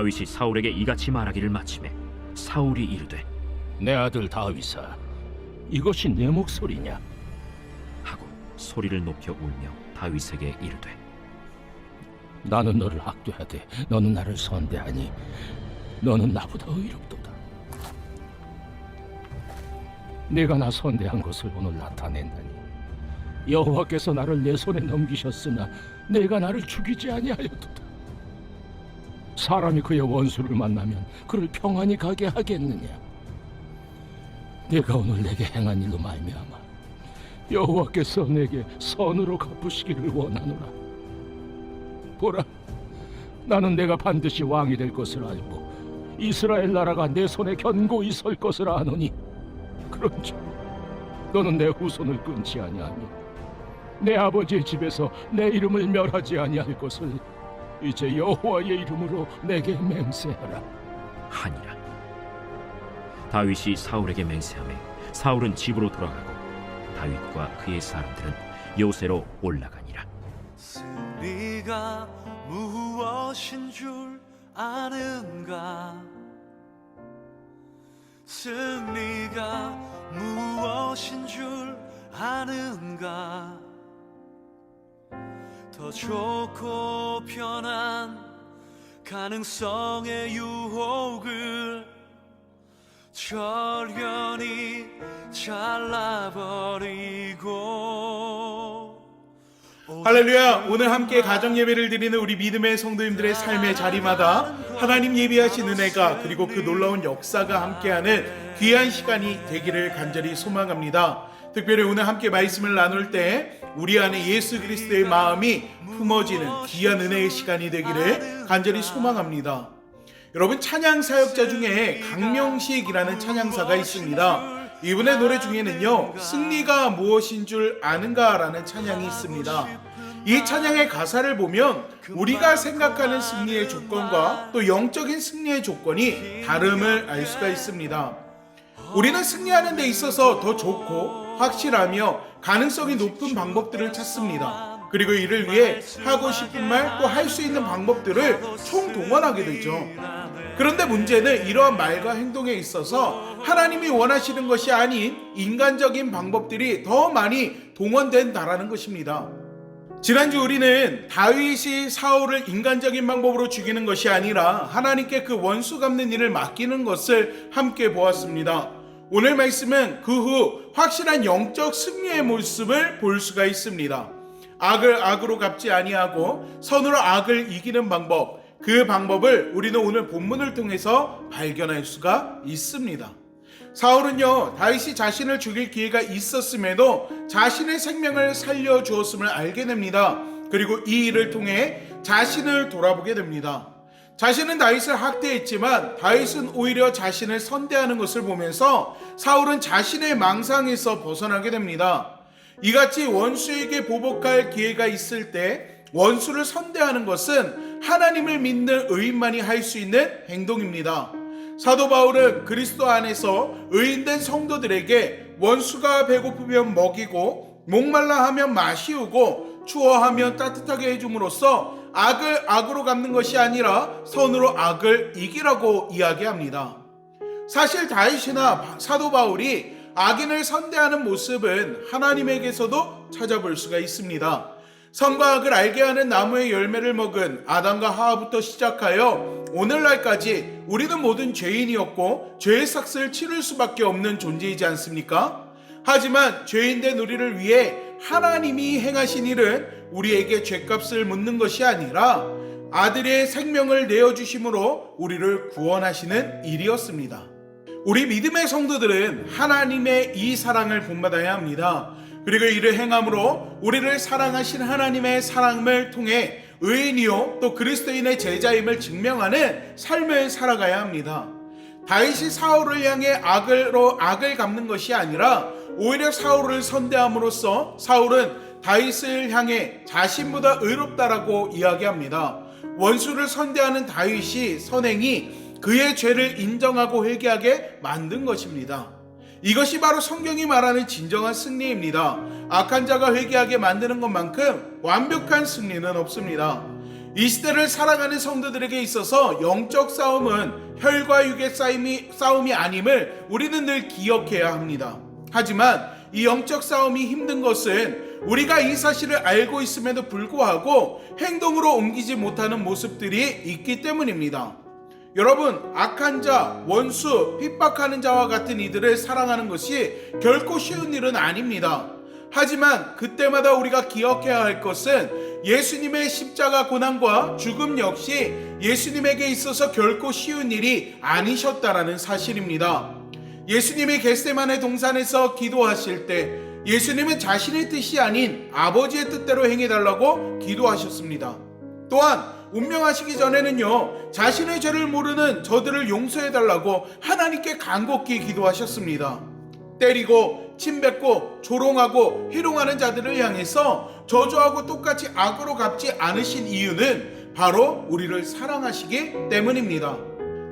다윗이 사울에게 이같이 말하기를 마침에 사울이 이르되 내 아들 다윗아, 이것이 내 목소리냐? 하고 소리를 높여 울며 다윗에게 이르되 나는 너를 학대하되 너는 나를 선대하니 너는 나보다 의롭도다. 내가 나 선대한 것을 오늘 나타낸다니 여호와께서 나를 내 손에 넘기셨으나 내가 나를 죽이지 아니하였도다. 사람이 그의 원수를 만나면 그를 평안히 가게 하겠느냐? 내가 오늘 내게 행한 일로 말미암아 여호와께서 내게 선으로 갚으시기를 원하노라. 보라, 나는 내가 반드시 왕이 될 것을 알고 이스라엘 나라가 내 손에 견고히 설 것을 아노니 그런즉 너는 내 후손을 끊지 아니하며 내 아버지의 집에서 내 이름을 멸하지 아니할 것을 이제 여호와의 이름으로 내게 맹세하라. 하니라. 다윗이 사울에게 맹세하매 사울은 집으로 돌아가고 다윗과 그의 사람들은 요새로 올라가니라. 승리가 무엇인 줄 아는가? 승리가 무엇인 줄 아는가 더 좋고 편한 가능성의 유혹을 절연히 잘라버리고 할렐루야! 오늘 함께 가정 예배를 드리는 우리 믿음의 성도님들의 삶의 자리마다 하나님 예비하신 은혜가 그리고 그 놀라운 역사가 함께하는 귀한 시간이 되기를 간절히 소망합니다. 특별히 오늘 함께 말씀을 나눌 때 우리 안에 예수 그리스도의 마음이 품어지는 귀한 은혜의 시간이 되기를 간절히 소망합니다. 여러분 찬양 사역자 중에 강명식이라는 찬양사가 있습니다. 이분의 노래 중에는요 승리가 무엇인 줄 아는가라는 찬양이 있습니다. 이 찬양의 가사를 보면 우리가 생각하는 승리의 조건과 또 영적인 승리의 조건이 다름을 알 수가 있습니다. 우리는 승리하는 데 있어서 더 좋고 확실하며 가능성이 높은 방법들을 찾습니다. 그리고 이를 위해 하고 싶은 말 또 할 수 있는 방법들을 총동원하게 되죠. 그런데 문제는 이러한 말과 행동에 있어서 하나님이 원하시는 것이 아닌 인간적인 방법들이 더 많이 동원된다라는 것입니다. 지난주 우리는 다윗이 사울을 인간적인 방법으로 죽이는 것이 아니라 하나님께 그 원수 갚는 일을 맡기는 것을 함께 보았습니다. 오늘 말씀은 그 후 확실한 영적 승리의 모습을 볼 수가 있습니다. 악을 악으로 갚지 아니하고 선으로 악을 이기는 방법, 그 방법을 우리는 오늘 본문을 통해서 발견할 수가 있습니다. 사울은요, 다윗이 자신을 죽일 기회가 있었음에도 자신의 생명을 살려 주었음을 알게 됩니다. 그리고 이 일을 통해 자신을 돌아보게 됩니다. 자신은 다윗을 학대했지만 다윗은 오히려 자신을 선대하는 것을 보면서 사울은 자신의 망상에서 벗어나게 됩니다. 이같이 원수에게 보복할 기회가 있을 때 원수를 선대하는 것은 하나님을 믿는 의인만이 할 수 있는 행동입니다. 사도 바울은 그리스도 안에서 의인된 성도들에게 원수가 배고프면 먹이고 목말라 하면 마시우고 추워하면 따뜻하게 해줌으로써 악을 악으로 갚는 것이 아니라 선으로 악을 이기라고 이야기합니다. 사실 다윗이나 사도 바울이 악인을 선대하는 모습은 하나님에게서도 찾아볼 수가 있습니다. 선과 악을 알게 하는 나무의 열매를 먹은 아담과 하와부터 시작하여 오늘날까지 우리는 모든 죄인이었고 죄의 삭스를 치를 수밖에 없는 존재이지 않습니까? 하지만 죄인된 우리를 위해 하나님이 행하신 일은 우리에게 죄값을 묻는 것이 아니라 아들의 생명을 내어주심으로 우리를 구원하시는 일이었습니다. 우리 믿음의 성도들은 하나님의 이 사랑을 본받아야 합니다. 그리고 이를 행함으로 우리를 사랑하신 하나님의 사랑을 통해 의인이요 또 그리스도인의 제자임을 증명하는 삶을 살아가야 합니다. 다윗이 사울을 향해 악으로 악을 갚는 것이 아니라 오히려 사울을 선대함으로써 사울은 다윗을 향해 자신보다 의롭다라고 이야기합니다. 원수를 선대하는 다윗이 선행이 그의 죄를 인정하고 회개하게 만든 것입니다. 이것이 바로 성경이 말하는 진정한 승리입니다. 악한 자가 회개하게 만드는 것만큼 완벽한 승리는 없습니다. 이 시대를 살아가는 성도들에게 있어서 영적 싸움은 혈과 육의 싸움이, 싸움이 아님을 우리는 늘 기억해야 합니다. 하지만 이 영적 싸움이 힘든 것은 우리가 이 사실을 알고 있음에도 불구하고 행동으로 옮기지 못하는 모습들이 있기 때문입니다. 여러분, 악한 자, 원수, 핍박하는 자와 같은 이들을 사랑하는 것이 결코 쉬운 일은 아닙니다. 하지만 그때마다 우리가 기억해야 할 것은 예수님의 십자가 고난과 죽음 역시 예수님에게 있어서 결코 쉬운 일이 아니셨다라는 사실입니다. 예수님이 겟세만의 동산에서 기도하실 때 예수님은 자신의 뜻이 아닌 아버지의 뜻대로 행해달라고 기도하셨습니다. 또한 운명하시기 전에는요 자신의 죄를 모르는 저들을 용서해달라고 하나님께 간곡히 기도하셨습니다. 때리고 침뱉고 조롱하고 희롱하는 자들을 향해서 저주하고 똑같이 악으로 갚지 않으신 이유는 바로 우리를 사랑하시기 때문입니다.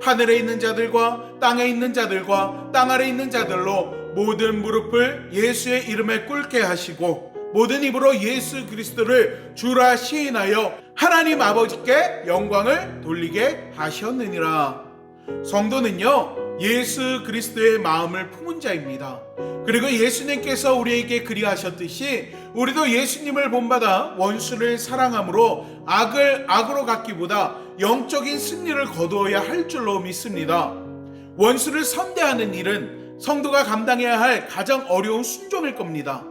하늘에 있는 자들과 땅에 있는 자들과 땅 아래 있는 자들로 모든 무릎을 예수의 이름에 꿇게 하시고 모든 입으로 예수 그리스도를 주라 시인하여 하나님 아버지께 영광을 돌리게 하셨느니라. 성도는요, 예수 그리스도의 마음을 품은 자입니다. 그리고 예수님께서 우리에게 그리하셨듯이 우리도 예수님을 본받아 원수를 사랑함으로 악을 악으로 갚기보다 영적인 승리를 거두어야 할 줄로 믿습니다. 원수를 선대하는 일은 성도가 감당해야 할 가장 어려운 순종일 겁니다.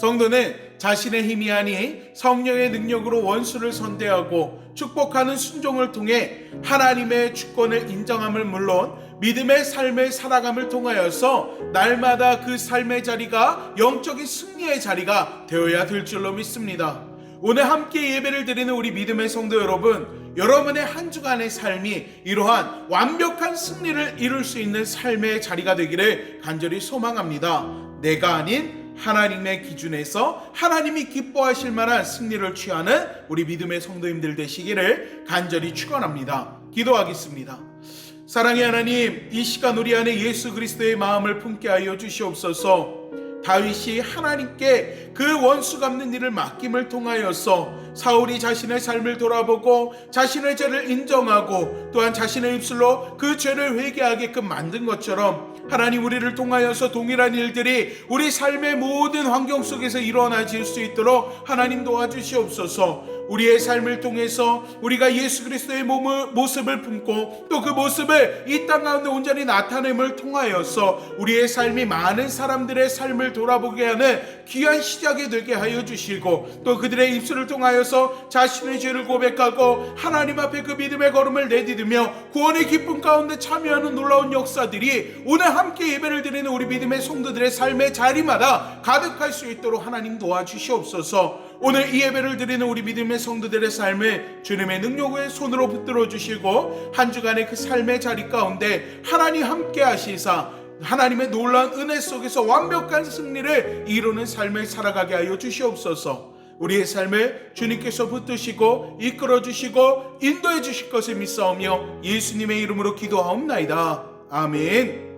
성도는 자신의 힘이 아니 성령의 능력으로 원수를 선대하고 축복하는 순종을 통해 하나님의 주권을 인정함을 물론 믿음의 삶을 살아감을 통하여서 날마다 그 삶의 자리가 영적인 승리의 자리가 되어야 될 줄로 믿습니다. 오늘 함께 예배를 드리는 우리 믿음의 성도 여러분, 여러분의 한 주간의 삶이 이러한 완벽한 승리를 이룰 수 있는 삶의 자리가 되기를 간절히 소망합니다. 내가 아닌 하나님의 기준에서 하나님이 기뻐하실 만한 승리를 취하는 우리 믿음의 성도님들 되시기를 간절히 축원합니다. 기도하겠습니다. 사랑의 하나님, 이 시간 우리 안에 예수 그리스도의 마음을 품게 하여 주시옵소서. 다윗이 하나님께 그 원수 갚는 일을 맡김을 통하여서 사울이 자신의 삶을 돌아보고 자신의 죄를 인정하고 또한 자신의 입술로 그 죄를 회개하게끔 만든 것처럼 하나님 우리를 통하여서 동일한 일들이 우리 삶의 모든 환경 속에서 일어나질 수 있도록 하나님 도와주시옵소서. 우리의 삶을 통해서 우리가 예수 그리스도의 몸을, 모습을 품고 또 그 모습을 이 땅 가운데 온전히 나타냄을 통하여서 우리의 삶이 많은 사람들의 삶을 돌아보게 하는 귀한 시작이 되게 하여 주시고 또 그들의 입술을 통하여 서 자신의 죄를 고백하고 하나님 앞에 그 믿음의 걸음을 내디디며 구원의 기쁨 가운데 참여하는 놀라운 역사들이 오늘 함께 예배를 드리는 우리 믿음의 성도들의 삶의 자리마다 가득할 수 있도록 하나님 도와주시옵소서. 오늘 이 예배를 드리는 우리 믿음의 성도들의 삶을 주님의 능력의 손으로 붙들어 주시고 한 주간의 그 삶의 자리 가운데 하나님 함께 하시사 하나님의 놀라운 은혜 속에서 완벽한 승리를 이루는 삶을 살아가게 하여 주시옵소서. 우리의 삶을 주님께서 붙드시고 이끌어 주시고 인도해 주실 것을 믿사오며 예수님의 이름으로 기도하옵나이다. 아멘.